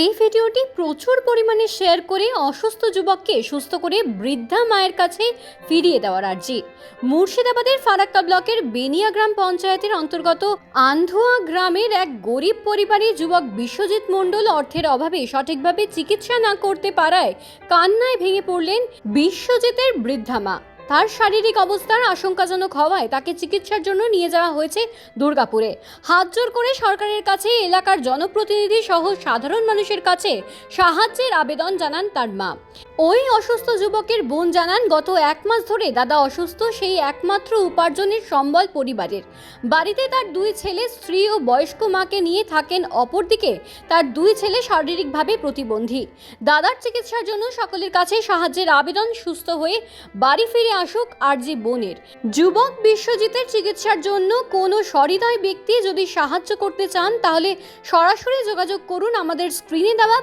এই ভিডিওটি প্রচুর পরিমাণে শেয়ার করে অসুস্থ যুবককে সুস্থ করে বৃদ্ধা মায়ের কাছে ফিরিয়ে দেওয়ার আর্জি। মুর্শিদাবাদের ফারাক্কা ব্লকের বেনিয়া গ্রাম পঞ্চায়েতের অন্তর্গত আন্ধুয়া গ্রামের এক গরিব পরিবারের যুবক বিশ্বজিৎ মণ্ডল অর্থের অভাবে সঠিকভাবে চিকিৎসা না করতে পারায় কান্নায় ভেঙে পড়লেন বিশ্বজিতের বৃদ্ধা মা। তার শারীরিক অবস্থার আশঙ্কাজনক হওয়ায় তাকে চিকিৎসার জন্য নিয়ে যাওয়া হয়েছে দুর্গাপুরে। হাত জোর করে সরকারের কাছে এলাকার জনপ্রতিনিধি সহ সাধারণ মানুষের কাছে সাহায্যের আবেদন জানান তার মা। ওই অসুস্থ যুবকের বোন জানান, গত এক মাস ধরে দাদা অসুস্থ, সেই একমাত্র উপার্জনের সম্বল পরিবারের। বাড়িতে তার দুই ছেলে, স্ত্রী ও বয়স্ক মাকে নিয়ে থাকেন, অপরদিকে তার দুই ছেলে শারীরিকভাবে প্রতিবন্ধী। দাদার চিকিৎসার জন্য সকলের কাছে সাহায্যের আবেদন, সুস্থ হয়ে বাড়ি ফিরে আসুক আরজি বোনের। যুবক বিশ্বজিতের চিকিৎসার জন্য কোনো সহৃদয় ব্যক্তি যদি সাহায্য করতে চান, তাহলে সরাসরি যোগাযোগ করুন আমাদের স্ক্রিনে দেওয়া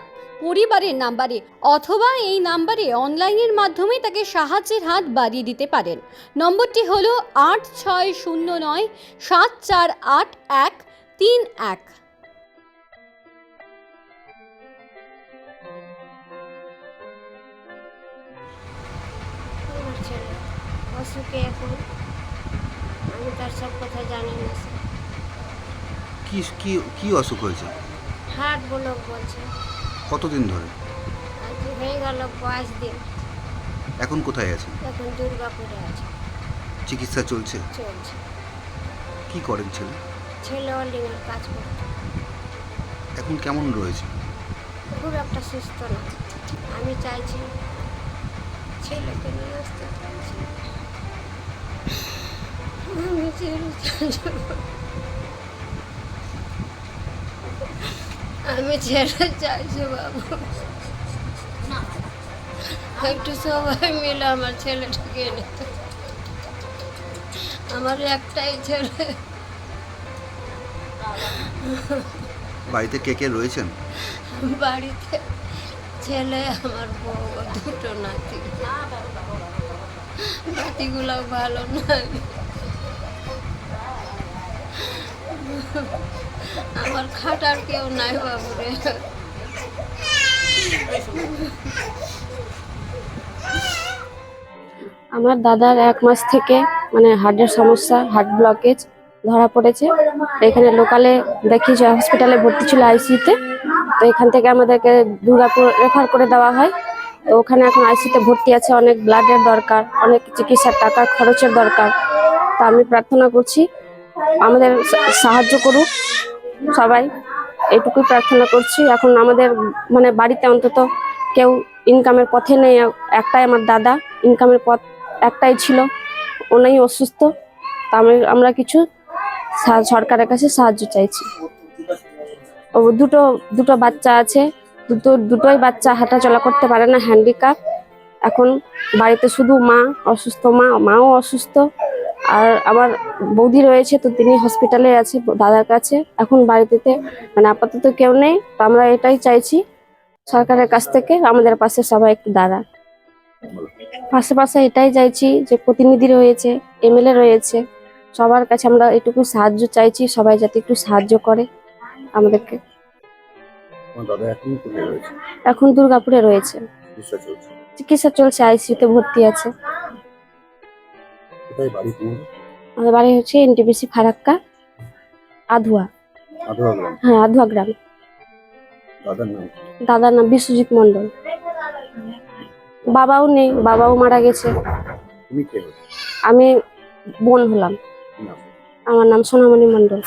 পরিবারের নাম্বারে অথবা এই নাম্বারে অনলাইনের মাধ্যমে তাকে সাহায্যের হাত বাড়িয়ে দিতে পারেন। নম্বরটি হলো আট ছয় শূন্য নয় সাত চার আট এক তিন এক। অসুখে এখন। আমি তার সব কথা জানি না স্যার। কি কি কি অসুখ হয়েছে? হার্ট ব্লক বলছে। কতদিন ধরে? আজ হয়ে গেল পাঁচ দিন। এখন কোথায় আছেন এখন দুর্গাপুরে আছে। চিকিৎসা চলছে? চলছে। কি করেন ছেলে? ছেলে অলিংয়ের কাজ করছে। এখন কেমন রয়েছে? খুব একটা সুস্থ না। আমি চাইছি ছেলেকে নিয়ে আসতে চাইছি আমি ছেলে চাইছি ছেলে বাবু। একটু সবাই মিলে আমার ছেলেটাকে এনে দাও। আমার একটাই ছেলে। বাড়িতে কে কে রয়েছেন? বাড়িতে ছেলে আমার বউ দুটো নাতি। নাতিগুলো ভালো নয়। আমার খাটার কেউ নাই বাবুরে। আমার দাদার এক মাস থেকে মানে হার্টের সমস্যা, হার্ট ব্লকেজ ধরা পড়েছে। এখানে লোকালে দেখিয়েছে হসপিটালে ভর্তি ছিল আইসিইউতে তো। এখান থেকে আমাদেরকে দুর্গাপুর রেফার করে দেওয়া হয়। তো ওখানে এখন আইসিইউতে ভর্তি আছে, অনেক ব্লাডের দরকার, অনেক চিকিৎসার টাকা, খরচের দরকার। তা আমি প্রার্থনা করছি আমাদের সাহায্য করুক সবাই। এটুকুই প্রার্থনা করছি। এখন আমাদের মানে বাড়িতে অন্তত কেউ ইনকামের পথে নেই। একটাই আমার দাদা। ইনকামের পথ একটাই ছিল। ওনাই অসুস্থ। তা আমি, আমরা কিছু সরকারের কাছে সাহায্য চাইছি। ও দুটো দুটো বাচ্চা আছে। দুটো, দুটোই বাচ্চা হাঁটাচলা করতে পারে না হ্যান্ডিক্যাপ এখন বাড়িতে শুধু মা অসুস্থ। মা, মাও অসুস্থ। আর আমার বৌদি রয়েছে তো তিনি হসপিটালে আছে দাদার কাছে। এখন বাড়িতে মানে আপাতত কেউ নেই তো আমরা এটাই চাইছি সরকারের কাছ থেকে আমাদের পাশে সবাই একটু দাঁড়া। পাশে পাশে এটাই চাইছি যে প্রতিনিধি রয়েছে এমএলএ রয়েছে সবার কাছে আমরা এটুকু সাহায্য চাইছি সবাই যাতে একটু সাহায্য করে আমাদেরকে। এখন দুর্গাপুরে রয়েছে। চিকিৎসা চলছে। আইসিইউতে ভর্তি আছে। কোথায় বাড়ি কোন আমাদের বাড়ি হচ্ছে এনটিপিসি ফারাক্কা আধুয়া। আধুয়া গ্রাম? হ্যাঁ আধুয়া গ্রাম। দাদার নাম? দাদার নাম বিশ্বজিৎ মণ্ডল। বাবাও নেই বাবাও মারা গেছে। তুমি কে? আমি বোন হলাম। আমার নাম সোনামণি মণ্ডল।